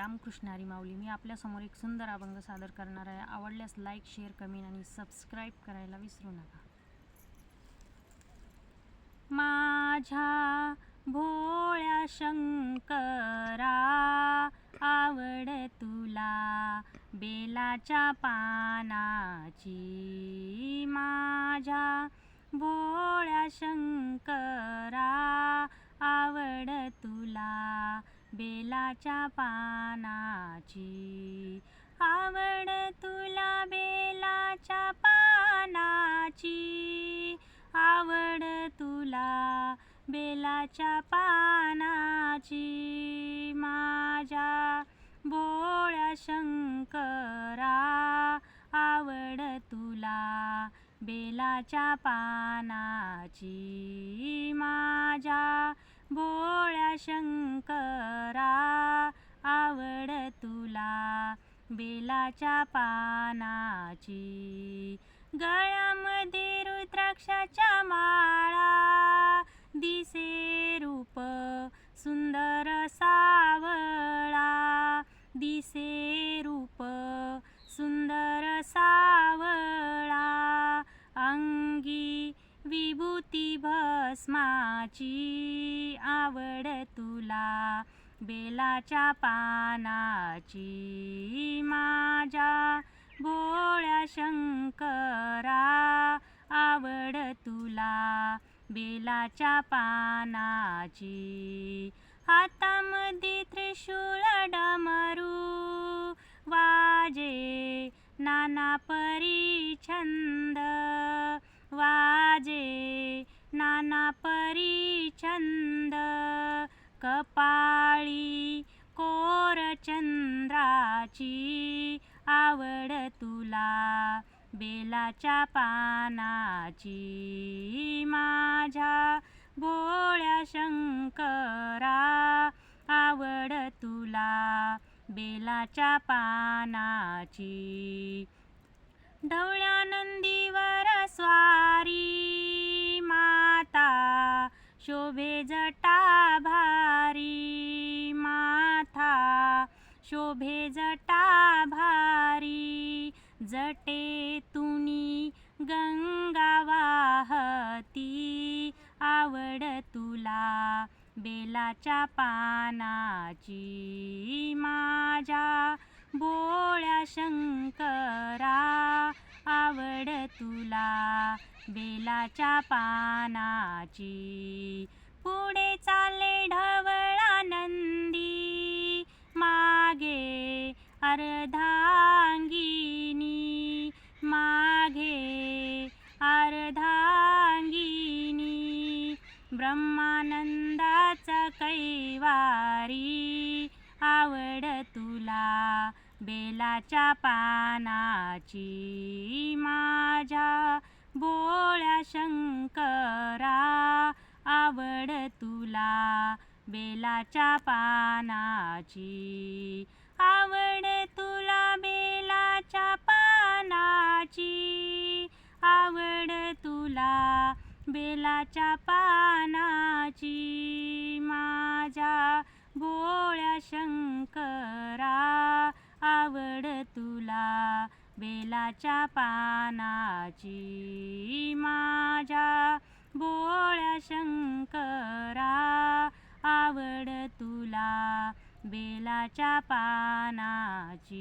रामकृष्णारी माऊली. मी आपल्यासमोर एक सुंदर अभंग सादर करणार आहे. आवडल्यास लाईक शेअर कमेंट आणि सबस्क्राईब करायला विसरू नका. माझ्या भोळ्या शंकरा आवड तुला बेलाच्या पानाची. माझ्या भोळ्या शंकरा आवड तुला बेलाच्या पानाची. आवड तुला बेलाच्या पानाची. आवड तुला बेलाच्या पानाची. माझ्या बोळ्या शंकरा आवड तुला बेलाच्या पानाची. माझ्या भोळ्या शंकरा आवड तुला बेलाच्या पानाची. गळ्यामध्ये रुद्राक्षाच्या माळा दिसे रूप सुंदर सावळा. दिसे रूप सुंदर विभूती भस्माची आवड तुला बेलाच्या पानाची माझ्या भोळ्या शंकरा आवड तुला बेलाच्या पानाची. हातामध्ये त्रिशूळ डमरू वाजे नाना परी छंद वाजे नाना परी छंद कपाळी कोरचंद्राची आवड तुला बेलाच्या पानाची. माझ्या भोळ्या शंकरा आवड तुला बेलाच्या पानाची. ढवळ्या नंदीवर स्वा शोभे जटा भारी माथा शोभे जटा भारी जटे तुनी गंगा वाहती आवड तुला बेलाच्या पानाची माझ्या भोळ्या शंकरा. आवड तुला बेलाच्या पानाची. पुढे चालले ढवळा नंदी. मागे अर्धांगिनी. मागे अर्धांगिनी. ब्रह्मानंदाचा कैवारी. आवड तुला बेलाच्या पानाची माझ्या भोळ्या शंकरा आवड तुला. बेलाच्या पानाची आवड तुला. बेलाच्या पानाची आवड तुला. बेलाच्या पानाची बेलाच्या पानाची माझ्या बोळ्या शंकरा आवड तुला बेलाच्या पानाची.